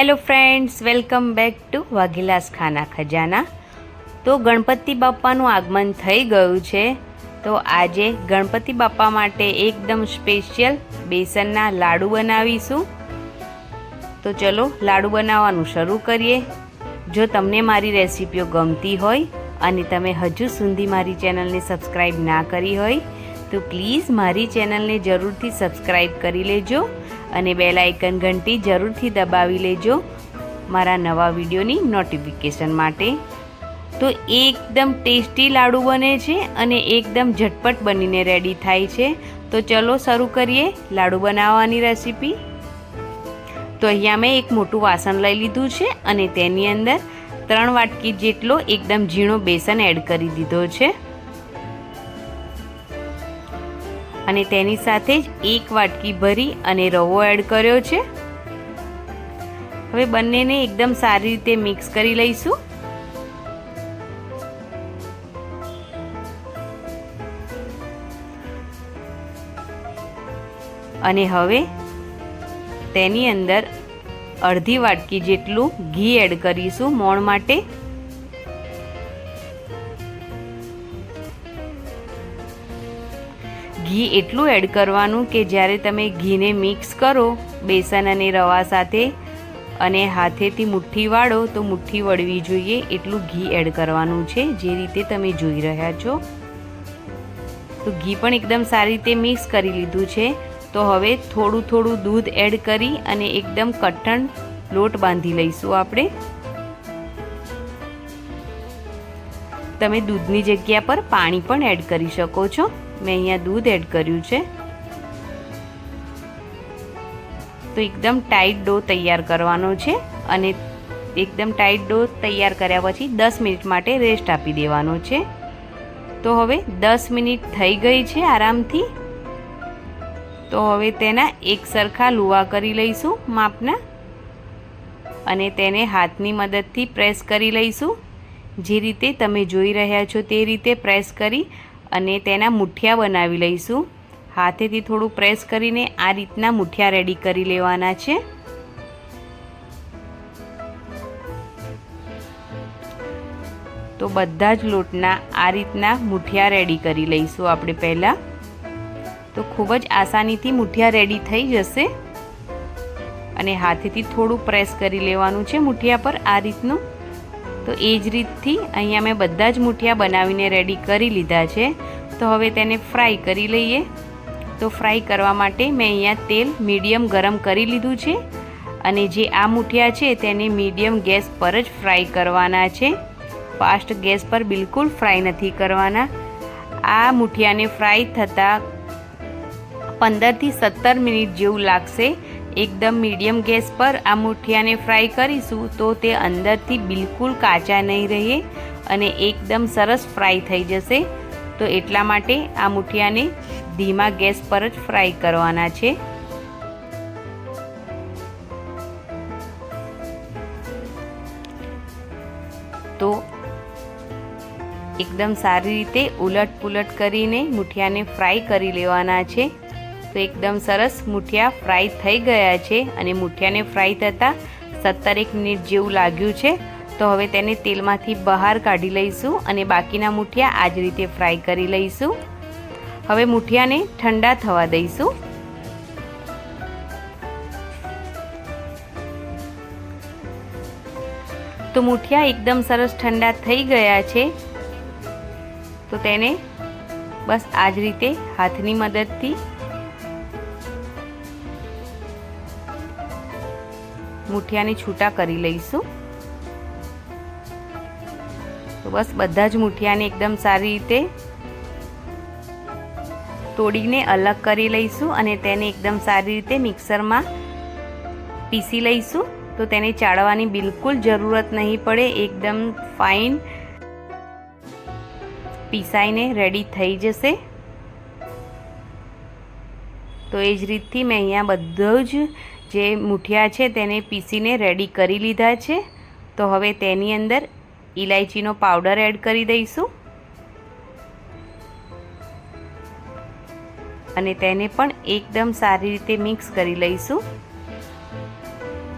Hello friends welcome back to Vaghela's Khana Khazana. તો ગણપતિ બાપ્પાનું આગમન થઈ ગયું છે. તો આજે ગણપતિ બાપ્પા માટે એકદમ સ્પેશિયલ બેસનના લાડુ બનાવીશું. તો ચલો, લાડુ બનાવવાનું શરૂ કરીએ. જો તમને મારી રેસીપીઓ ગમતી હોય અને તમે હજુ સુધી મારી ચેનલને સબસ્ક્રાઈબ ના કરી હોય, તો પ્લીઝ મારી ચેનલને જરૂરથી સબસ્ક્રાઈબ કરી લેજો. અને બેલ આઇકન ઘંટી જરૂરથી દબાવી લેજો મારા નવા વિડીયોની નોટિફિકેશન માટે. તો એકદમ ટેસ્ટી લાડુ બને છે અને એકદમ ઝટપટ બનીને રેડી થાય છે. તો ચલો શરૂ કરીએ લાડુ બનાવવાની રેસીપી તો અહીંયા મેં એક મોટું વાસણ લઈ લીધું છે અને તેની અંદર ત્રણ વાટકી જેટલો એકદમ ઝીણો બેસન એડ કરી દીધો છે. અને તેની સાથે જ એક વાટકી ભરી અને રવો એડ કર્યો છે. હવે બંનેને એકદમ સારી રીતે મિક્સ કરી લઈશું. અને હવે તેની અંદર અડધી વાટકી જેટલું ઘી એડ કરીશું મોણ માટે. ઘી એટલું એડ કરવાનું કે જ્યારે તમે ઘીને મિક્સ કરો, બેસન અને રવા સાથે અને હાથેથી મુઠ્ઠી વાળો, તો મુઠ્ઠી વળવી જોઈએ. એટલું ઘી એડ કરવાનું છે, જે રીતે તમે જોઈ રહ્યા છો. તો ઘી પણ એકદમ સારી રીતે મિક્સ કરી લીધું છે. તો હવે થોડું થોડું દૂધ એડ કરી અને એકદમ કઠણ લોટ બાંધી લઈશું આપણે. તમે દૂધની જગ્યા પર પાણી પણ એડ કરી શકો છો. મેં અહીંયા દૂધ એડ કર્યું છે. તો એકદમ ટાઈટ ડો તૈયાર કરવાનો છે અને એકદમ ટાઈટ ડો તૈયાર કર્યા પછી દસ મિનિટ માટે રેસ્ટ આપી દેવાનો છે. તો હવે દસ મિનિટ થઈ ગઈ છે આરામથી. તો હવે તેના એક સરખા લુવા કરી લઈશું માપના. અને તેને હાથની મદદથી પ્રેસ કરી લઈશું. જે રીતે તમે જોઈ રહ્યા છો તે રીતે પ્રેસ કરી અને તેના મુઠિયા બનાવી લઈશું. હાથેથી થોડું પ્રેસ કરીને આ રીતના મુઠિયા રેડી કરી લેવાના છે. તો બધા જ લોટના આ રીતના મુઠિયા રેડી કરી લઈશું આપણે પહેલાં. તો ખૂબ જ આસાનીથી મુઠિયા રેડી થઈ જશે. અને હાથેથી થોડું પ્રેસ કરી લેવાનું છે મુઠિયા પર આ રીતનું. તો એ જ રીતથી અહીંયા મેં બધા જ મૂઠિયા બનાવીને રેડી કરી લીધા છે. તો હવે તેને ફ્રાય કરી લઈએ. તો ફ્રાય કરવા માટે મેં અહીંયા તેલ મીડિયમ ગરમ કરી લીધું છે. અને જે આ મૂઠિયા છે તેને મીડિયમ ગેસ પર જ ફ્રાય કરવાના છે. ફાસ્ટ ગેસ પર બિલકુલ ફ્રાય નથી કરવાના. આ મૂઠિયાને ફ્રાય થતાં પંદરથી સત્તર મિનિટ જેવું લાગશે. એકદમ મીડિયમ ગેસ પર આ મુઠિયાને ફ્રાય કરીશું તો તે અંદરથી બિલકુલ કાચા નહીં રહે અને એકદમ સરસ ફ્રાય થઈ જશે. તો એટલા માટે આ મુઠિયાને ધીમા ગેસ પર જ ફ્રાય કરવાના છે. તો એકદમ સારી રીતે ઉલટ પુલટ કરીને મુઠિયાને ફ્રાય કરી લેવાના છે. તો એકદમ સરસ મૂઠિયા ફ્રાય થઈ ગયા છે અને મૂઠિયાને ફ્રાય થતાં સત્તરેક મિનિટ જેવું લાગ્યું છે. તો હવે તેને તેલમાંથી બહાર કાઢી લઈશું અને બાકીના મૂઠિયા આ જ રીતે ફ્રાય કરી લઈશું. હવે મૂઠિયાને ઠંડા થવા દઈશું. તો મૂઠિયા એકદમ સરસ ઠંડા થઈ ગયા છે. તો તેને બસ આ જ રીતે હાથની મદદથી મુઠિયાને છૂટા કરી લઈશું. તો બસ બધા જ મૂઠિયાને એકદમ સારી રીતે તોડીને અલગ કરી લઈશું અને તેને એકદમ સારી રીતે મિક્સરમાં પીસી લઈશું. તો તેને ચાળવાની બિલકુલ જરૂરત નહીં પડે, એકદમ ફાઇન પીસાઈને રેડી થઈ જશે. તો એ જ રીતથી મેં અહીંયા બધું જ જે મૂઠિયા છે તેને પીસીને રેડી કરી લીધા છે. તો હવે તેની અંદર ઇલાયચીનો પાવડર એડ કરી દઈશું. અને તેને પણ એકદમ સારી રીતે મિક્સ કરી લઈશું.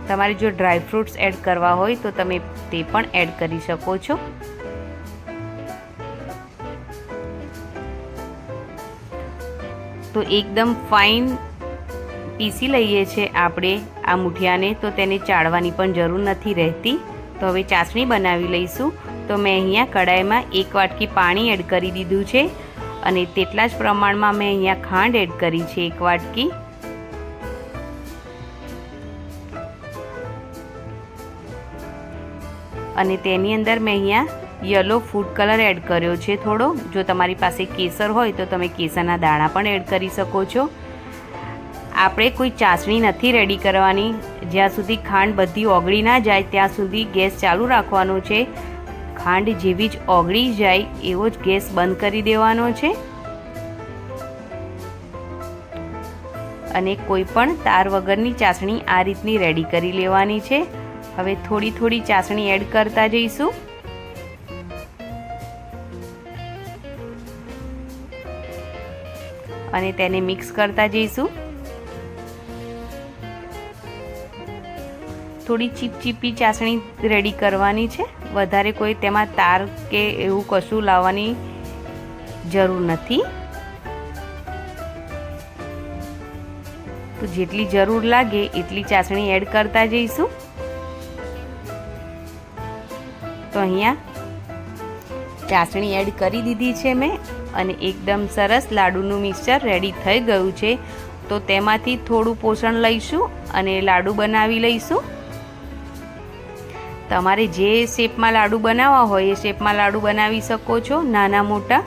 તમારે જો ડ્રાય ફ્રૂટ્સ એડ કરવા હોય તો તમે તે પણ એડ કરી શકો છો. તો એકદમ ફાઇન પીસી લઈએ છીએ આપણે આ મુઠિયાને, તો તેને ચાળવાની પણ જરૂર નથી રહેતી. તો હવે ચાસણી બનાવી લઈશું. તો મેં અહીંયા કડાઈમાં એક વાટકી પાણી એડ કરી દીધું છે અને તેટલા જ પ્રમાણમાં મેં અહીંયા ખાંડ એડ કરી છે એક વાટકી. અને તેની અંદર મેં અહીંયા યલો ફૂડ કલર એડ કર્યો છે થોડો. જો તમારી પાસે કેસર હોય તો તમે કેસરના દાણા પણ એડ કરી શકો છો. આપણે કોઈ ચાસણી નથી રેડી કરવાની. જ્યાં સુધી ખાંડ બધી ઓગળી ના જાય, ત્યાં સુધી ગેસ ચાલુ રાખવાનો છે. ખાંડ જેવી જ ઓગળી જાય, એવો જ ગેસ બંધ કરી દેવાનો છે. અને કોઈ પણ તાર વગરની ચાસણી આ રીતની રેડી કરી લેવાની છે. હવે થોડી થોડી ચાસણી એડ કરતા જઈશું. અને તેને મિક્સ કરતા જઈશું. થોડી ચીપચીપી ચાસણી રેડી કરવાની છે. વધારે કોઈ તેમાં તાર કે એવું કશું લાવવાની જરૂર નથી. તો જેટલી જરૂર લાગે એટલી ચાસણી એડ કરતા જઈશું. તો અહીંયા ચાસણી એડ કરી દીધી છે મેં અને એકદમ સરસ લાડુનું મિક્સચર રેડી થઈ ગયું છે. તો તેમાંથી થોડું પોષણ લઈશું અને લાડુ બનાવી લઈશું. તમારે જે શેપમાં લાડુ બનાવવા હોય એ શેપમાં લાડુ બનાવી શકો છો, નાના મોટા.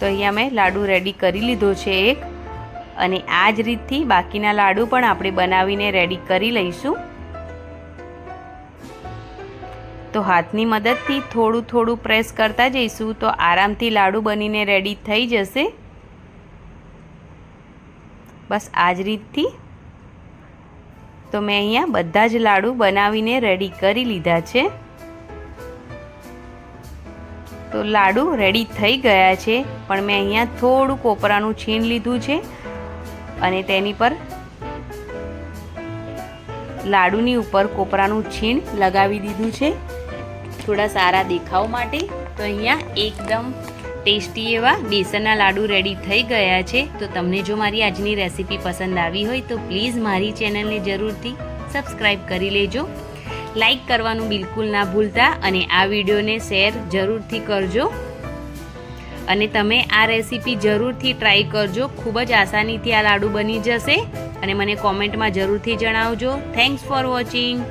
તો અહીંયા મેં લાડુ રેડી કરી લીધો છે એક. અને આ જ રીતથી બાકીના લાડુ પણ આપણે બનાવીને રેડી કરી લઈશું. તો હાથની મદદથી થોડું થોડું પ્રેસ કરતા જઈશું તો આરામથી લાડુ બનીને રેડી થઈ જશે. બસ આ જ રીતથી તો મેં અહીંયા બધા જ લાડુ બનાવીને રેડી કરી લીધા છે. તો લાડુ રેડી થઈ ગયા છે, પણ મેં અહીંયા થોડું કોપરાનું છીણ લીધું છે અને તેની પર લાડુની ઉપર કોપરાનું છીણ લગાવી દીધું છે. થોડા સારા દેખાવ માટે તો અહીંયા એકદમ ટેસ્ટી એવા બેસનના લાડુ રેડી થઈ ગયા છે. તો તમને જો મારી આજની રેસીપી પસંદ આવી હોય તો પ્લીઝ મારી ચેનલને જરૂરથી સબસ્ક્રાઈબ કરી લેજો. લાઈક કરવાનું બિલકુલ ના ભૂલતા અને આ વિડીયોને શેર જરૂરથી કરજો. અને તમે આ રેસીપી જરૂરથી ટ્રાય કરજો. ખૂબ જ આસાનીથી આ લાડુ બની જશે. અને મને કોમેન્ટમાં જરૂરથી જણાવજો. Thanks for watching